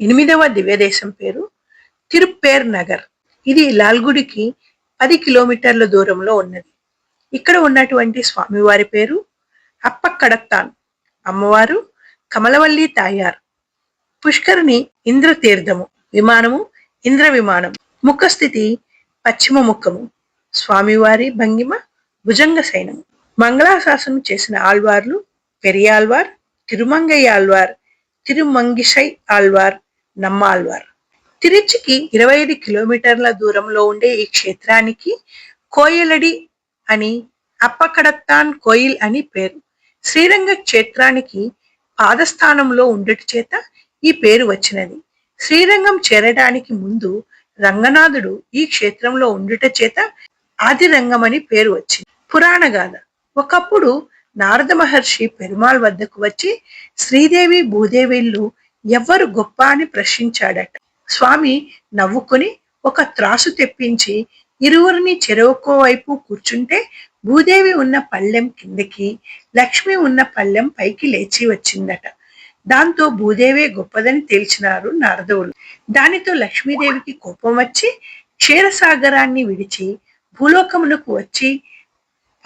ఎనిమిదవ దివ్యదేశం పేరు తిరుప్పేర్ నగర్. ఇది లాల్గుడికి పది కిలోమీటర్ల దూరంలో ఉన్నది. ఇక్కడ ఉన్నటువంటి స్వామివారి పేరు అప్పక్కడత్తాన్. అమ్మవారు కమలవల్లి తాయార్. పుష్కరిణి ఇంద్రతీర్థము విమానము ఇంద్ర విమానం ముఖస్థితి పశ్చిమ ముఖము. స్వామివారి భంగిమ భుజంగ సైనము మంగళాశాసనం చేసిన ఆళ్వార్లు పెరియాళ్వార్ తిరుమంగయ్య ఆళ్వార్ తిరుమంగిషై ఆళ్వార్ నమ్మాళ్వార్ తిరుచికి ఇరవై ఐదు కిలోమీటర్ల దూరంలో ఉండే ఈ క్షేత్రానికి కోయలడి అని అప్పకడత్తాన్ కోయిల్ అని పేరు. శ్రీరంగ క్షేత్రానికి పాదస్థానంలో ఉండటి చేత ఈ పేరు వచ్చినది. శ్రీరంగం చేరడానికి ముందు రంగనాథుడు ఈ క్షేత్రంలో ఉండుట చేత ఆదిరంగం అని పేరు వచ్చింది. పురాణ గాథ. ఒకప్పుడు నారద మహర్షి పెరుమాళ్ వద్దకు వచ్చి శ్రీదేవి భూదేవిళ్ళు ఎవ్వరు గొప్ప అని ప్రశ్నించాడట. స్వామి నవ్వుకుని ఒక త్రాసు తెప్పించి ఇరువురిని చెరువుకో వైపు కూర్చుంటే భూదేవి ఉన్న పళ్ళెం కిందకి లక్ష్మి ఉన్న పళ్ళెం పైకి లేచి వచ్చిందట. దాంతో భూదేవే గొప్పదని తేల్చినారు నారదవులు. దానితో లక్ష్మీదేవికి కోపం వచ్చి క్షీరసాగరాన్ని విడిచి భూలోకమునకు వచ్చి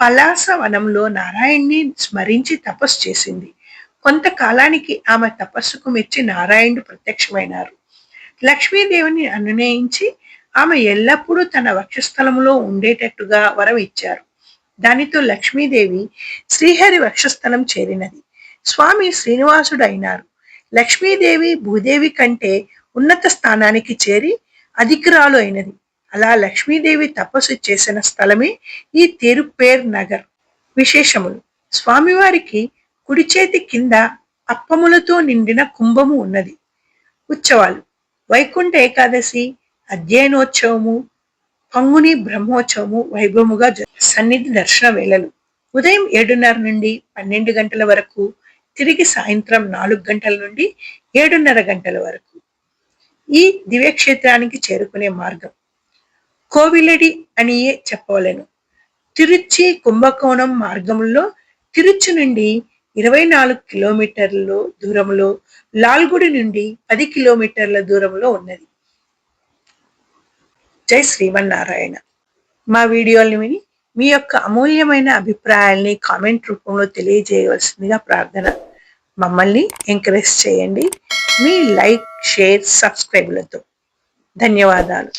పలాస వనంలో నారాయణ్ణి స్మరించి తపస్సు చేసింది. కొంతకాలానికి ఆమె తపస్సుకు మెచ్చి నారాయణుడు ప్రత్యక్షమైనారు. లక్ష్మీదేవిని అనునయించి ఆమె ఎల్లప్పుడూ తన వక్షస్థలములో ఉండేటట్టుగా వరం ఇచ్చారు. దానితో లక్ష్మీదేవి శ్రీహరి వక్షస్థలం చేరినది. స్వామి శ్రీనివాసుడు అయినారు లక్ష్మీదేవి భూదేవి కంటే ఉన్నత స్థానానికి చేరి అధికురాలు అయినది. అలా లక్ష్మీదేవి తపస్సు చేసిన స్థలమే ఈ తిరుపేర్ నగర్. విశేషములు. స్వామివారికి కుడి చేతి కింద అప్పములతో నిండిన కుంభము ఉన్నది. ఉత్సవాలు. వైకుంఠ ఏకాదశి అధ్యయనోత్సవము పంగుని బ్రహ్మోత్సవము వైభవముగా సన్నిధి దర్శన వేళలు. ఉదయం ఏడున్నర నుండి పన్నెండు గంటల వరకు తిరిగి సాయంత్రం నాలుగు గంటల నుండి ఏడున్నర గంటల వరకు. ఈ దివ్యక్షేత్రానికి చేరుకునే మార్గం. కోవిలడి అనియే చెప్పవలను. తిరుచి కుంభకోణం మార్గంలో తిరుచి నుండి ఇరవై నాలుగు కిలోమీటర్ల దూరంలో లాల్గుడి నుండి పది కిలోమీటర్ల దూరంలో ఉన్నది. జై శ్రీమన్నారాయణ. మా వీడియోల్ని విని మీ యొక్క అమూల్యమైన అభిప్రాయాల్ని కామెంట్ రూపంలో తెలియజేయవలసిందిగా ప్రార్థన. మమ్మల్ని ఎంకరేజ్ చేయండి. మీ లైక్ షేర్ సబ్స్క్రైబ్లతో ధన్యవాదాలు.